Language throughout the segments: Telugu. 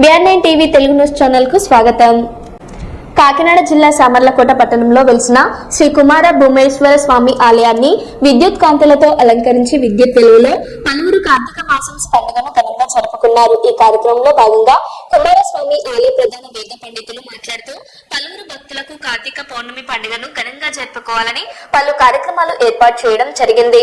BR nine TV Telugu news ఛానల్కు స్వాగతం. కాకినాడ జిల్లా సామర్లకోట పట్టణంలో వెలిసిన శ్రీ కుమార భూమేశ్వర స్వామి ఆలయాన్ని విద్యుత్ కాంతులతో అలంకరించి విద్యుత్ వెలుగులో పలువురు కార్తీక మాసం పండుగను ఘనంగా జరుపుకున్నారు. ఈ కార్యక్రమంలో భాగంగా కుమారస్వామి ఆలయ ప్రధాన వేద పండితులు మాట్లాడుతూ పలువురు భక్తులకు కార్తీక పౌర్ణమి పండుగను ఘనంగా జరుపుకోవాలని పలు కార్యక్రమాలు ఏర్పాటు చేయడం జరిగింది.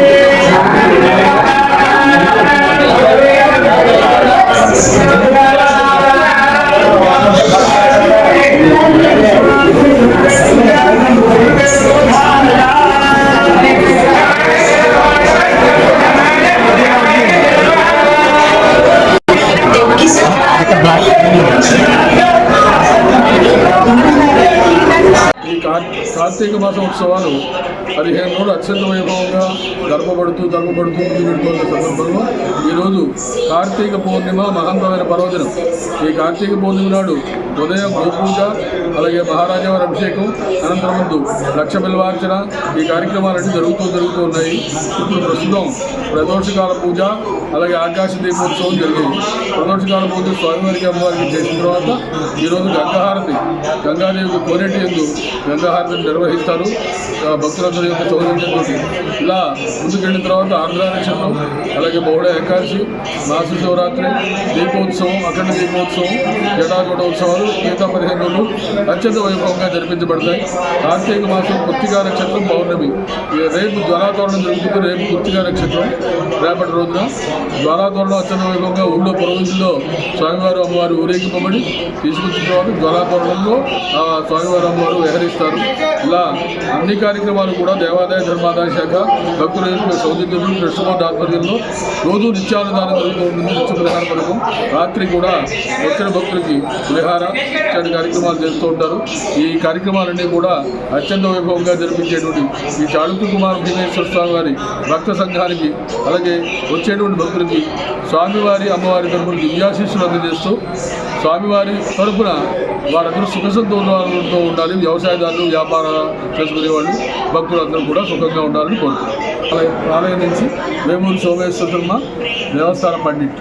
కార్తీక మాస ఉత్సవాలు పదిహేను రోజులు అత్యంత వైభవంగా జరపబడుతూ జరపబడుతూ ముందు పెడుతున్న సందర్భంలో ఈరోజు కార్తీక పౌర్ణిమ మహంతమైన పర్వదినం. ఈ కార్తీక పౌర్ణిమ నాడు ఉదయం గోపూజ అలాగే మహారాజా వారి అభిషేకం అనంతరం ముందు లక్ష బిల్వార్చన ఈ కార్యక్రమాలన్నీ జరుగుతూ జరుగుతూ ఉన్నాయి. ఇప్పుడు ప్రస్తుతం ప్రదోషకాల పూజ అలాగే ఆకాశ దీపోత్సవం జరిగింది. ప్రదోషకాల పూజ స్వామివారికి అమ్మవారికి చేసిన తర్వాత ఈరోజు గంగాహారతి గంగాదేవికి కోనేటి ఎందు గంగాహారతిని నిర్వహిస్తారు. ఆ భక్తులందరి యొక్క సౌకర్యంతో ఇలా ముందుకెళ్ళిన తర్వాత ఆంధ్ర నక్షత్రం అలాగే బహుళ ఏకాదశి మాస శివరాత్రి దీపోత్సవం అఖండ దీపోత్సవం జటాజోట ఉత్సవాలు గీతా పదిహేను రోజులు అత్యంత వైభవంగా జరిపించబడతాయి. కార్తీక మాసం కృత్తికా నక్షత్రం పౌర్ణమి. రేపు జ్వరాతోరణం జరుగుతుంది. రేపు కృత్తికా నక్షత్రం. రేపటి రోజున జ్వరాతోరణం అత్యంత వైభవంగా ఊళ్ళో పురోహితుల్లో స్వామివారు అమ్మవారు ఊరేగింపబడి తీసుకొచ్చిన తర్వాత జ్వరాతోరణంలో ఆ స్వామివారు అమ్మవారు విహరిస్తారు. ఇలా అన్ని కార్యక్రమాలు కూడా దేవాదాయ ధర్మాదాయ శాఖ భక్తుల సౌజన్యులు సౌజన్యం కృష్ణమోహన్ ఆధ్వర్యంలో రోజు నిత్యానుదానం జరుగుతూ ఉంటుంది. నిత్య ప్రధాన పథకం. రాత్రి కూడా వచ్చిన భక్తులకి పులిహార ఇట్లాంటి కార్యక్రమాలు చేస్తూ ఉంటారు. ఈ కార్యక్రమాలన్నీ కూడా అత్యంత వైభవంగా జరిపించేటువంటి ఈ చాళుక్య కుమార్ భీమేశ్వర స్వామి వారి భక్త సంఘానికి అలాగే వచ్చేటువంటి భక్తులకి స్వామివారి అమ్మవారి తరపున దివ్యాశీస్సులు అందజేస్తూ స్వామివారి తరఫున వారందరూ సుఖ సంతోషాలతో ఉండాలి. వ్యవసాయదారులు వ్యాపార చేసుకునేవాళ్ళు భక్తులందరూ కూడా సుఖంగా ఉండాలని కోరుతున్నాం ఆలయం- నుంచి వేమూరి సోమేశ్వర శర్మ దేవస్థానం పండిట్.